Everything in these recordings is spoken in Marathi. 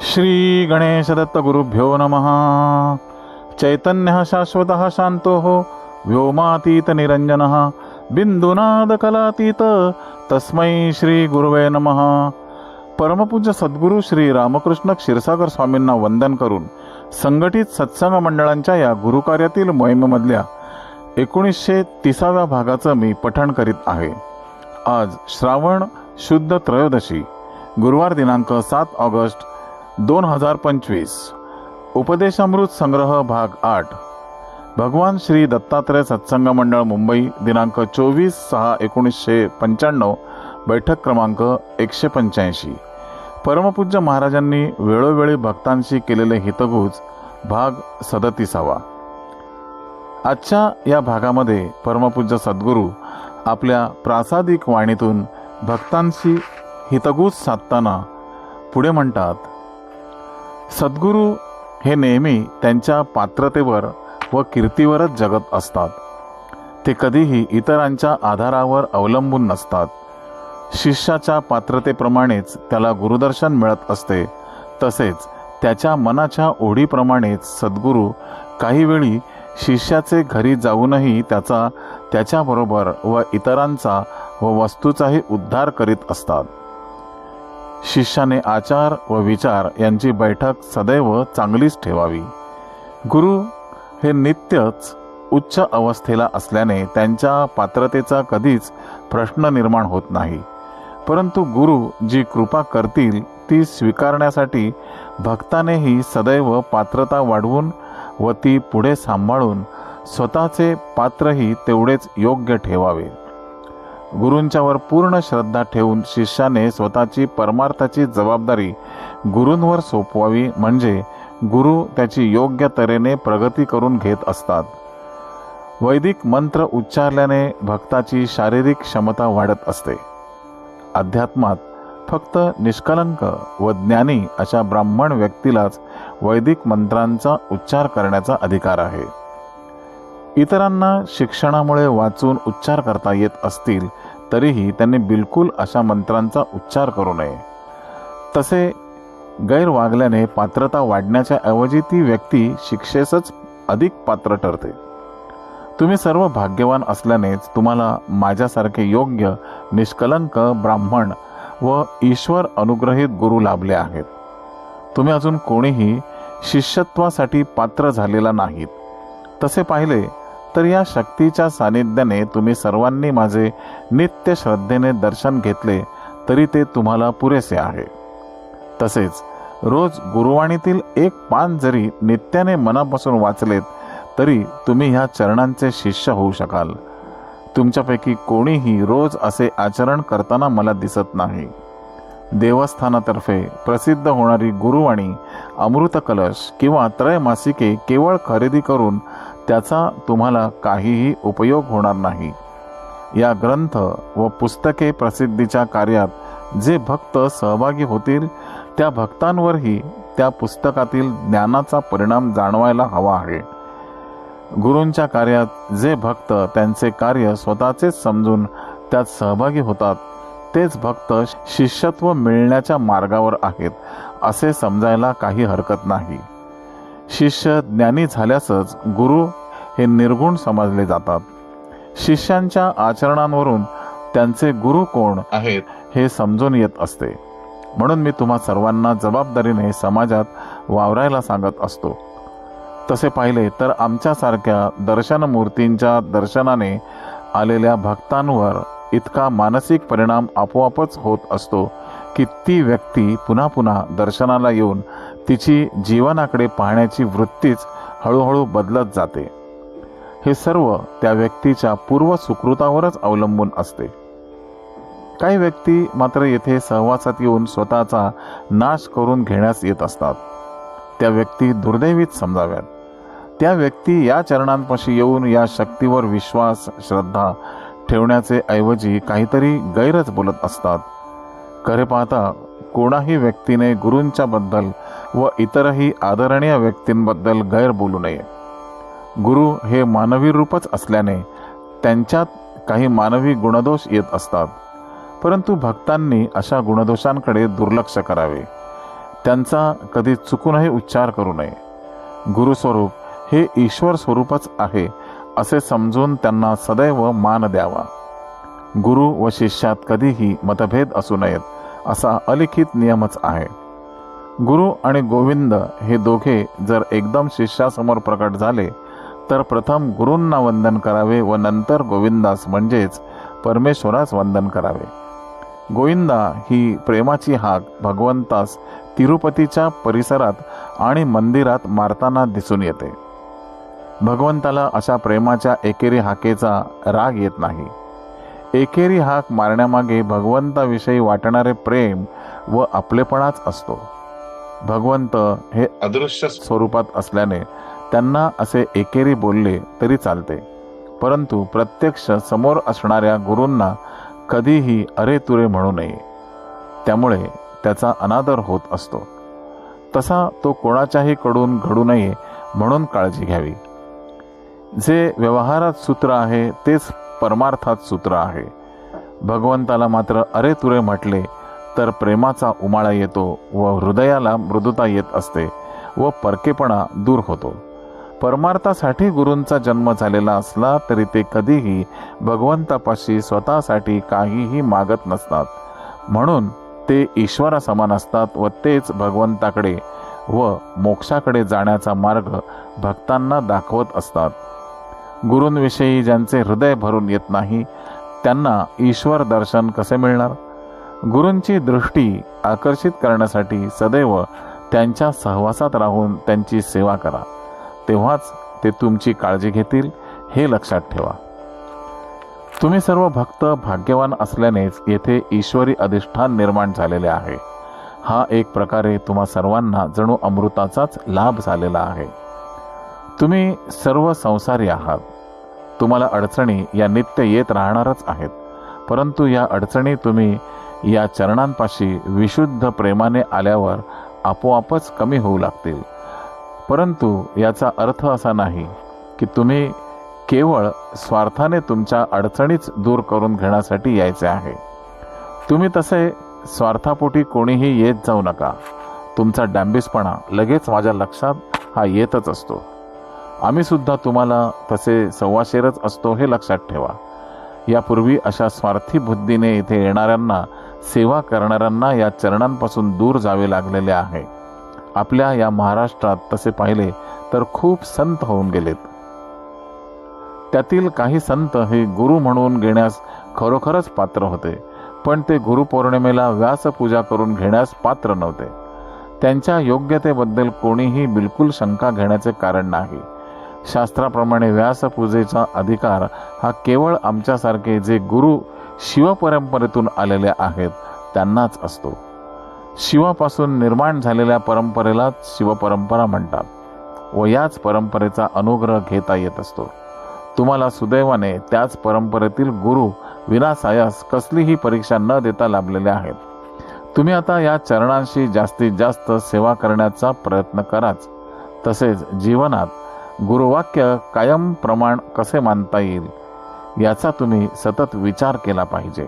श्री गणेशदत्तगुरुभ्यो नमः। चैतन्यः शाश्वतः शान्तोः व्योमातीतनिरञ्जनः बिन्दुनादकलातीत तस्मै श्रीगुरुवे नमः। परमपूज्य सद्गुरू श्री रामकृष्ण क्षीरसागर स्वामींना वंदन करून संघटित सत्संग मंडळांच्या या गुरुकार्यातील मोहिमेमधल्या एकोणीसशे तिसाव्या भागाचं मी पठण करीत आहे. आज श्रावण शुद्ध त्रयोदशी गुरुवार दिनांक सात ऑगस्ट दोन हजार पंचवीस. उपदेशामृत संग्रह भाग आठ. भगवान श्री दत्तात्रय सत्संग मंडळ मुंबई दिनांक चोवीस सहा एकोणीसशे पंच्याण्णव बैठक क्रमांक एकशे पंच्याऐंशी. परमपूज्य महाराजांनी वेळोवेळी भक्तांशी केलेले हितगुज भाग सदतीसावा. आजच्या या भागामध्ये परमपूज्य सद्गुरू आपल्या प्रासादिक वाणीतून भक्तांशी हितगुज साधताना पुढे म्हणतात सद्गुरू हे नेहमी त्यांच्या पात्रतेवर व कीर्तीवरच जगत असतात. ते कधीही इतरांच्या आधारावर अवलंबून नसतात. शिष्याच्या पात्रतेप्रमाणेच त्याला गुरुदर्शन मिळत असते. तसेच त्याच्या मनाच्या ओढीप्रमाणेच सद्गुरू काही वेळी शिष्याचे घरी जाऊनही त्याचा त्याच्याबरोबर व इतरांचा व वस्तूचाही उद्धार करीत असतात. शिष्याने आचार व विचार यांची बैठक सदैव चांगलीच ठेवावी. गुरु हे नित्यच उच्च अवस्थेला असल्याने त्यांच्या पात्रतेचा कधीच प्रश्न निर्माण होत नाही. परंतु गुरु जी कृपा करतील ती स्वीकारण्यासाठी भक्तानेही सदैव पात्रता वाढवून व ती पुढे सांभाळून स्वतःचे पात्रही तेवढेच योग्य ठेवावे. गुरूंच्यावर पूर्ण श्रद्धा ठेवून शिष्याने स्वतःची परमार्थाची जबाबदारी गुरूंवर सोपवावी म्हणजे गुरु त्याची योग्य तऱ्हेने प्रगती करून घेत असतात. वैदिक मंत्र उच्चारल्याने भक्ताची शारीरिक क्षमता वाढत असते. अध्यात्मात फक्त निष्कलंक व ज्ञानी अशा ब्राह्मण व्यक्तीलाच वैदिक मंत्रांचा उच्चार करण्याचा अधिकार आहे. इतरांना शिक्षणामुळे वाचून उच्चार करता येत असतील तरीही त्यांनी बिलकुल अशा मंत्रांचा उच्चार करू नये. तसे गैरवागल्याने पात्रता वाढण्याच्या ऐवजी ती व्यक्ती शिक्षेसच अधिक पात्र ठरते. तुम्ही सर्व भाग्यवान असल्यानेच तुम्हाला माझ्यासारखे योग्य निष्कलंक ब्राह्मण व ईश्वर अनुग्रहित गुरु लाभले आहेत. तुम्ही अजून कोणीही शिष्यत्वासाठी पात्र झालेला नाहीत. तसे पाहिले तर या शक्तीच्या सानिध्याने तुम्ही सर्वांनी माझे नित्य श्रद्धेने दर्शन घेतले तरी ते तुम्हाला पुरेसे आहे. तसेच रोज गुरुवाणीतील एक पान जरी नित्याने मनापासून वाचलेत तरी तुम्ही ह्या चरणांचे शिष्य होऊ शकाल. तुमच्यापैकी कोणीही रोज असे आचरण करताना मला दिसत नाही. देवस्थानातर्फे प्रसिद्ध होणारी गुरुवाणी अमृत कलश किंवा त्रयमासिके केवळ खरेदी करून त्याचा तुम्हाला काहीही उपयोग होणार नाही. या ग्रंथ व पुस्तके प्रसिद्धीच्या कार्यात जे भक्त सहभागी होतील त्या भक्तांवरही त्या पुस्तकातील ज्ञानाचा परिणाम जाणवायला हवा आहे. गुरूंच्या कार्यात जे भक्त त्यांचे कार्य स्वतःचेच समजून त्यात सहभागी होतात तेच भक्त शिष्यत्व मिळण्याच्या मार्गावर आहेत असे समजायला काही हरकत नाही. शिष्य ज्ञानी झाल्यासच गुरु हे निर्गुण समजले जातात. शिष्यांच्या आचरणांवरून त्यांचे गुरु कोण आहेत हे समजून येत असते. म्हणून मी तुम्हा सर्वांना जबाबदारीने समाजात वावरायला सांगत असतो. तसे पाहिले तर आमच्यासारख्या दर्शनमूर्तींच्या दर्शनाने आलेल्या भक्तांवर इतका मानसिक परिणाम आपोआपच होत असतो की ती व्यक्ती पुन्हा पुन्हा दर्शनाला येऊन तिची जीवनाकडे पाहण्याची वृत्तीच हळूहळू बदलत जाते. हे सर्व त्या व्यक्तीच्या पूर्व सुकृतावरच अवलंबून असते. काही व्यक्ती मात्र येथे सहवासात येऊन स्वतःचा नाश करून घेण्यास येत असतात. त्या व्यक्ती दुर्दैवीच समजाव्यात. त्या व्यक्ती या चरणांपाशी येऊन या शक्तीवर विश्वास श्रद्धा ठेवण्याचे ऐवजी काहीतरी गैरच बोलत असतात. खरे पाहता कोणाही व्यक्तीने गुरूंच्या बद्दल व इतरही आदरणीय व्यक्तींबद्दल गैर बोलू नये. गुरु हे मानवी रूपच असल्याने त्यांच्यात काही मानवी गुणदोष येत असतात. परंतु भक्तांनी अशा गुणदोषांकडे दुर्लक्ष करावे. त्यांचा कधी चुकूनही उच्चार करू नये. गुरुस्वरूप हे ईश्वर स्वरूपच आहे असे समजून त्यांना सदैव मान द्यावा. गुरु व शिष्यात कधीही मतभेद असू नयेत. असा अलिखित नियमच आहे. गुरु आणि गोविंद हे दोघे जर एकदम शिष्यासमोर प्रकट झाले तर प्रथम गुरूंना वंदन करावे व नंतर गोविंदास म्हणजेच परमेश्वरास वंदन करावे. गोविंदा ही प्रेमाची हाक भगवंतास तिरुपतीच्या परिसरात आणि मंदिरात मारताना दिसून येते. भगवंताला अशा प्रेमाच्या एकेरी हाकेचा राग येत नाही. एकेरी हाक मारण्यामागे भगवंताविषयी वाटणारे प्रेम व आपलेपणाच असतो. भगवंत हे अदृश्य स्वरूपात असल्याने त्यांना असे एकेरी बोलले तरी चालते. परंतु प्रत्यक्ष समोर असणाऱ्या गुरूंना कधीही अरे तुरे म्हणू नये. त्यामुळे त्याचा अनादर होत असतो. तसा तो कोणाच्याही कडून घडू नये म्हणून काळजी घ्यावी. जे व्यवहारात सूत्र आहे तेच परमार्थात सूत्र आहे. भगवंताला मात्र अरे तुरे म्हटले तर प्रेमाचा उमाळा येतो व हृदयाला मृदुता येत असते व परकेपणा दूर होतो. परमार्थासाठी गुरूंचा जन्म झालेला असला तरी ते कधीही भगवंतापाशी स्वतःसाठी काहीही मागत नसतात. म्हणून ते ईश्वरा समान असतात व तेच भगवंताकडे व मोक्षाकडे जाण्याचा मार्ग भक्तांना दाखवत असतात. गुरूंविषयी ज्यांचे हृदय भरून येत नाही त्यांना ईश्वर दर्शन कसे मिळणार? गुरूंची दृष्टी आकर्षित करण्यासाठी सदैव त्यांच्या सहवासात राहून त्यांची सेवा करा. तेव्हाच ते तुमची काळजी घेतील हे लक्षात ठेवा. तुम्ही सर्व भक्त भाग्यवान असल्यानेच येथे ईश्वरी अधिष्ठान निर्माण झालेले आहे. हा एक प्रकारे तुम्हा सर्वांना जणू अमृताचाच लाभ झालेला आहे. तुम्ही सर्व संसारी आहात. तुम्हाला अडचणी या नित्य येत राहणारच आहेत. परंतु या अडचणी तुम्ही या चरणांपाशी विशुद्ध प्रेमाने आल्यावर आपोआपच कमी होऊ लागतील. परंतु याचा अर्थ असा नाही की तुम्ही केवळ स्वार्थाने तुमच्या अडचणीच दूर करून घेण्यासाठी यायचे आहे. तुम्ही तसे स्वार्थापोटी कोणीही येत जाऊ नका. तुमचा डॅम्बिसपणा लगेच माझ्या लक्षात हा येतच असतो. आम्ही सुद्धा तुम्हाला तसे सव्वाशेरच असतो हे लक्षात ठेवा. यापूर्वी अशा स्वार्थी बुद्धीने इथे येणाऱ्यांना सेवा करणाऱ्यांना या चरणांपासून दूर जावे लागलेले आहे. आपल्या या महाराष्ट्रात तसे पाहिले तर खूप संत होऊन गेलेत. त्यातील काही संत हे गुरु म्हणून घेण्यास खरोखरच पात्र होते पण ते गुरुपौर्णिमेला व्यासपूजा करून घेण्यास पात्र नव्हते. त्यांच्या योग्यतेबद्दल कोणीही बिलकुल शंका घेण्याचे कारण नाही. शास्त्राप्रमाणे व्यासपूजेचा अधिकार हा केवळ आमच्यासारखे जे गुरु शिवपरंपरेतून आलेले आहेत त्यांनाच असतो. शिवापासून निर्माण झालेल्या परंपरेलाच शिवपरंपरा म्हणतात व याच परंपरेचा अनुग्रह घेता येत असतो. तुम्हाला सुदैवाने त्याच परंपरेतील गुरु विनासायास कसलीही परीक्षा न देता लाभलेले आहेत. तुम्ही आता या चरणांशी जास्तीत जास्त सेवा करण्याचा प्रयत्न कराच. तसेच जीवनात गुरुवाक्य कायम प्रमाण कसे मानता येईल याचा तुम्ही सतत विचार केला पाहिजे.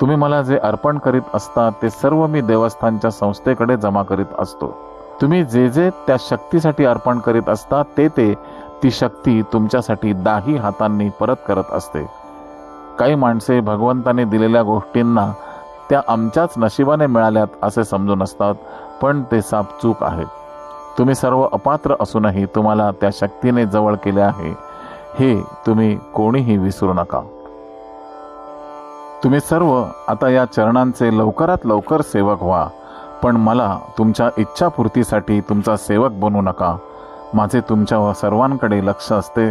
तुम्ही मला जे अर्पण करीत असता ते सर्व मी देवस्थानच्या संस्थेकडे जमा करीत असतो. तुम्ही जे जे त्या शक्तीसाठी अर्पण करीत असता ते ते ती शक्ती तुमच्यासाठी दाही हातांनी परत करत असते. काही माणसे भगवंताने दिलेल्या गोष्टींना त्या आमच्याच नशिबाने मिळाल्यात असे समजून असतात पण ते साप चूक आहेत. तुम्ही सर्व अपात्र असूनही तुम्हाला त्या शक्तीने जवळ केले आहे. हे तुम्ही कोणीही विसरू नका. तुम्ही सर्व आता या चरणांचे लवकरात लवकर सेवक व्हा. पण मला तुमच्या इच्छापूर्तीसाठी तुमचा सेवक बनू नका. माझे तुमच्या सर्वांकडे लक्ष असते.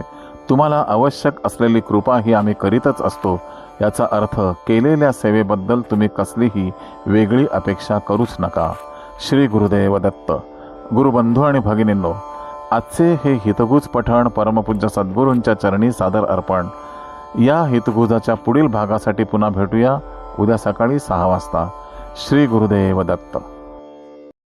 तुम्हाला आवश्यक असलेली कृपा ही आम्ही करीतच असतो. याचा अर्थ केलेल्या सेवेबद्दल तुम्ही कसलीही वेगळी अपेक्षा करूच नका. श्री गुरुदेव दत्त. गुरुबंधू आणि भगिनींनो आजचे हे हितगुज पठण परमपूज्य सद्गुरूंच्या चरणी सादर अर्पण. या हितगुजाच्या पुढील भागासाठी पुन्हा भेटूया उद्या सकाळी सहा वाजता. श्री गुरुदेव दत्त.